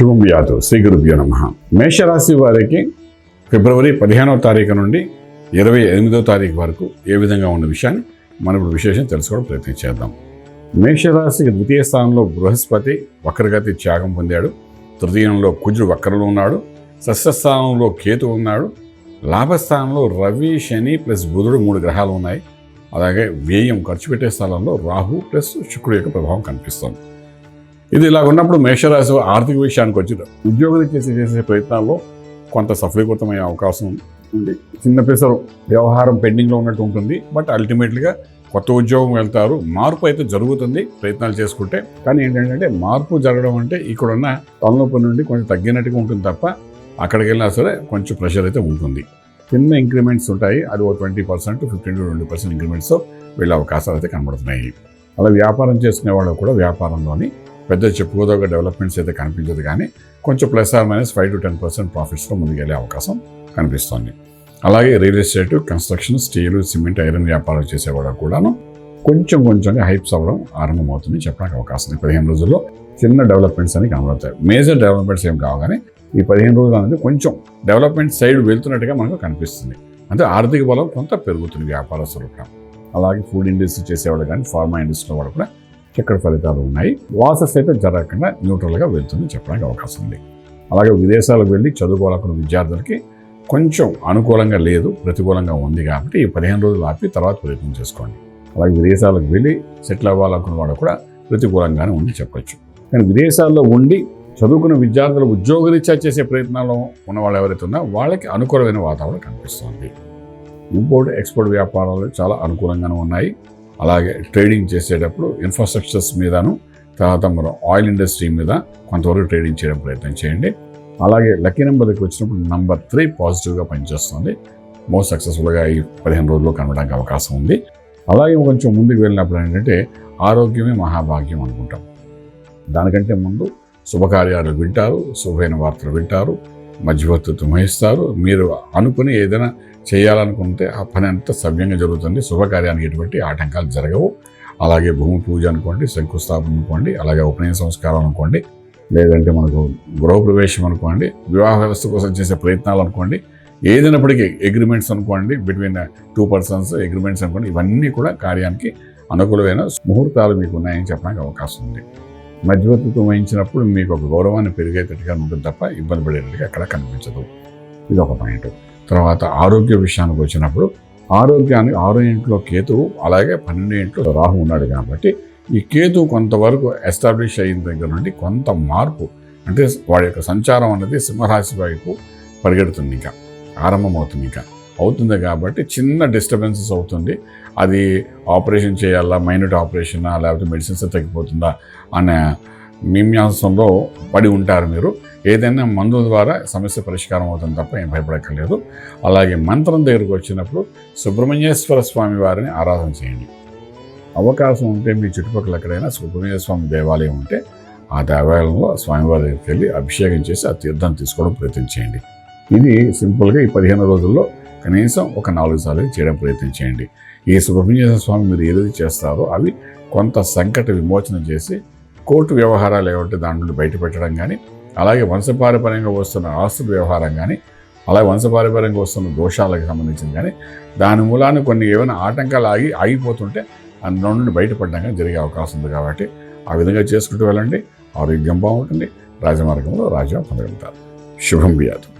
శుభం వ్యాధు శ్రీ గురుభ్యో నమ. మేషరాశి వారికి ఫిబ్రవరి పదిహేనవ తారీఖు నుండి ఇరవై ఎనిమిదో తారీఖు వరకు ఏ విధంగా ఉన్న విషయాన్ని మనం ఇప్పుడు విశేషం తెలుసుకోవడం ప్రయత్నం చేద్దాం. మేషరాశికి ద్వితీయ స్థానంలో బృహస్పతి వక్రగతి త్యాగం పొందాడు. తృతీయంలో కుజుడు వక్రలో ఉన్నాడు. సస్యస్థానంలో కేతు ఉన్నాడు. లాభస్థానంలో రవి శని ప్లస్ బుధుడు మూడు గ్రహాలు ఉన్నాయి. అలాగే వ్యయం ఖర్చు పెట్టే స్థలంలో రాహు ప్లస్ శుక్రుడు యొక్క ప్రభావం కనిపిస్తుంది. ఇది ఇలా ఉన్నప్పుడు మేషరాశి ఆర్థిక విషయానికి వచ్చి ఉద్యోగులు చేసి చేసే ప్రయత్నాల్లో కొంత సఫలీకృతమయ్యే అవకాశం ఉంది. చిన్న పెసరు వ్యవహారం పెండింగ్లో ఉన్నట్టు ఉంటుంది. బట్ అల్టిమేట్లీగా కొత్త ఉద్యోగం వెళ్తారు. మార్పు అయితే జరుగుతుంది ప్రయత్నాలు చేసుకుంటే. కానీ ఏంటంటే మార్పు జరగడం అంటే ఇక్కడున్న తలనొప్పి నుండి కొంచెం తగ్గినట్టుగా ఉంటుంది తప్ప అక్కడికి వెళ్ళినా సరే కొంచెం ప్రెషర్ అయితే ఉంటుంది. చిన్న ఇంక్రిమెంట్స్ ఉంటాయి. అది ఒక twenty percent fifteen to twenty percent ఇంక్రిమెంట్స్తో వెళ్ళే అవకాశాలు అయితే కనబడుతున్నాయి. అలా వ్యాపారం చేసుకునే వాళ్ళు కూడా వ్యాపారంలోని పెద్ద చెప్పుకోదగ్గ డెవలప్మెంట్స్ అయితే కనిపించదు కానీ కొంచెం plus or minus five to ten percent ప్రాఫిట్స్లో ముందుకెళ్ళే అవకాశం కనిపిస్తుంది. అలాగే real estate construction steel cement iron వ్యాపారాలు చేసేవాడు కూడాను కొంచెం కొంచెంగా హైప్స్ అవ్వడం ఆరంభమవుతుంది చెప్పడానికి అవకాశం. ఉంది పదిహేను రోజుల్లో చిన్న డెవలప్మెంట్స్ అని కనబడతాయి. మేజర్ డెవలప్మెంట్స్ ఏం కావు కానీ ఈ పదిహేను రోజులు అనేది కొంచెం డెవలప్మెంట్ సైడ్ వెళ్తున్నట్టుగా మనకు కనిపిస్తుంది. అంటే ఆర్థిక బలం కొంత పెరుగుతుంది వ్యాపారస్తులు కూడా అలాగే ఫుడ్ ఇండస్ట్రీ చేసేవాడు కానీ ఫార్మా ఇండస్ట్రీలో వాడు కూడా చక్కటి ఫలితాలు ఉన్నాయి. లాసెస్ అయితే జరగకుండా న్యూట్రల్గా వెళ్తుంది చెప్పడానికి అవకాశం ఉంది. అలాగే విదేశాలకు వెళ్ళి చదువుకోవాలనుకున్న విద్యార్థులకి కొంచెం అనుకూలంగా లేదు ప్రతికూలంగా ఉంది కాబట్టి ఈ పదిహేను రోజులు ఆపి తర్వాత ప్రయత్నం చేసుకోండి. అలాగే విదేశాలకు వెళ్ళి సెటిల్ అవ్వాలనుకున్న వాడు కూడా ప్రతికూలంగానే ఉంది చెప్పచ్చు. కానీ విదేశాల్లో ఉండి చదువుకున్న విద్యార్థులు ఉద్యోగరీత్యా చేసే ప్రయత్నాల్లో ఉన్న వాళ్ళు ఎవరైతే ఉన్నా వాళ్ళకి అనుకూలమైన వాతావరణం కనిపిస్తుంది. ఇంపోర్ట్ ఎక్స్పోర్ట్ వ్యాపారాలు చాలా అనుకూలంగానే ఉన్నాయి. అలాగే ట్రేడింగ్ చేసేటప్పుడు ఇన్ఫ్రాస్ట్రక్చర్స్ మీదను తర్వాత మనం ఆయిల్ ఇండస్ట్రీ మీద కొంతవరకు ట్రేడింగ్ చేయడం ప్రయత్నం చేయండి. అలాగే లక్కీ నెంబర్కి వచ్చినప్పుడు నంబర్ త్రీ పాజిటివ్గా పనిచేస్తుంది. మోస్ట్ సక్సెస్ఫుల్గా ఈ పదిహేను రోజుల్లో కనడానికి అవకాశం ఉంది. అలాగే కొంచెం ముందుకు వెళ్ళినప్పుడు ఏంటంటే ఆరోగ్యమే మహాభాగ్యం అనుకుంటాం. దానికంటే ముందు శుభకార్యాలు వింటారు శుభైన వార్తలు వింటారు మధ్యవర్తిత్వం వహిస్తారు. మీరు అనుకుని ఏదైనా చేయాలనుకుంటే ఆ పని అంతా సవ్యంగా జరుగుతుంది. శుభకార్యానికి ఎటువంటి ఆటంకాలు జరగవు. అలాగే భూమి పూజ అనుకోండి శంకుస్థాపన అనుకోండి అలాగే ఉపనయన సంస్కారం అనుకోండి లేదంటే మనకు గృహప్రవేశం అనుకోండి వివాహ వ్యవస్థ కోసం చేసే ప్రయత్నాలు అనుకోండి ఏదైనప్పటికీ అగ్రిమెంట్స్ అనుకోండి బిట్వీన్ టూ పర్సన్స్ అగ్రిమెంట్స్ అనుకోండి ఇవన్నీ కూడా కార్యానికి అనుకూలమైన ముహూర్తాలు మీకు ఉన్నాయని చెప్పడానికి అవకాశం ఉంది. మధ్యవర్తిత్వం వహించినప్పుడు మీకు ఒక గౌరవాన్ని పెరిగేటట్టుగా ఉంటుంది తప్ప ఇబ్బంది పడేటట్టుగా అక్కడ కనిపించదు. ఇది ఒక పాయింట్. తర్వాత ఆరోగ్య విషయానికి వచ్చినప్పుడు ఆరోగ్యానికి ఆరో ఇంట్లో కేతువు అలాగే పన్నెండు ఇంట్లో రాహు ఉన్నాడు కాబట్టి ఈ కేతు కొంతవరకు ఎస్టాబ్లిష్ అయిన దగ్గర నుండి కొంత మార్పు అంటే వాడి యొక్క సంచారం అనేది సింహరాశి వైపు పరిగెడుతుంది ఇంకా ఆరంభమవుతుంది ఇంకా. అవుతుంది కాబట్టి చిన్న డిస్టర్బెన్సెస్ అవుతుంది. అది ఆపరేషన్ చేయాలా? మైనట్ ఆపరేషనా లేకపోతే మెడిసిన్స్ తగ్గిపోతుందా? అనే మీమ్యాసంలో పడి ఉంటారు మీరు. ఏదైనా మందుల ద్వారా సమస్య పరిష్కారం అవుతుంది తప్ప ఏం భయపడక్కర్లేదు. అలాగే మంత్రం దగ్గరకు వచ్చినప్పుడు సుబ్రహ్మణ్యేశ్వర స్వామి వారిని ఆరాధన చేయండి. అవకాశం ఉంటే మీ చుట్టుపక్కల ఎక్కడైనా సుబ్రహ్మణ్య స్వామి దేవాలయం ఉంటే ఆ దేవాలయంలో స్వామివారి దగ్గరికి వెళ్ళి అభిషేకం చేసి ఆ తీర్థం తీసుకోవడం ప్రయత్నం చేయండి. ఇది సింపుల్గా ఈ పదిహేను రోజుల్లో కనీసం ఒక నాలుగు సార్లు చేయడం ప్రయత్నం చేయండి. ఈ సుబ్రహ్మణ్య స్వామి మీరు ఏదైతే చేస్తారో అవి కొంత సంకట విమోచన చేసి కోర్టు వ్యవహారాలు ఏమంటే దాని నుండి బయటపెట్టడం కానీ అలాగే వంశపారపర్యంగా వస్తున్న ఆస్తుల వ్యవహారం కానీ అలాగే వంశపారపర్యంగా వస్తున్న దోషాలకు సంబంధించింది కానీ దాని మూలాన కొన్ని ఏమైనా ఆటంకాలు ఆగి ఆగిపోతుంటే అందులో నుండి బయటపడడం కానీ జరిగే అవకాశం ఉంది కాబట్టి ఆ విధంగా చేసుకుంటూ వెళ్ళండి. ఆరోగ్యం బాగుంటుంది. రాజమార్గంలో రాజ్యం పొందగలుగుతారు. శుభం బియాదు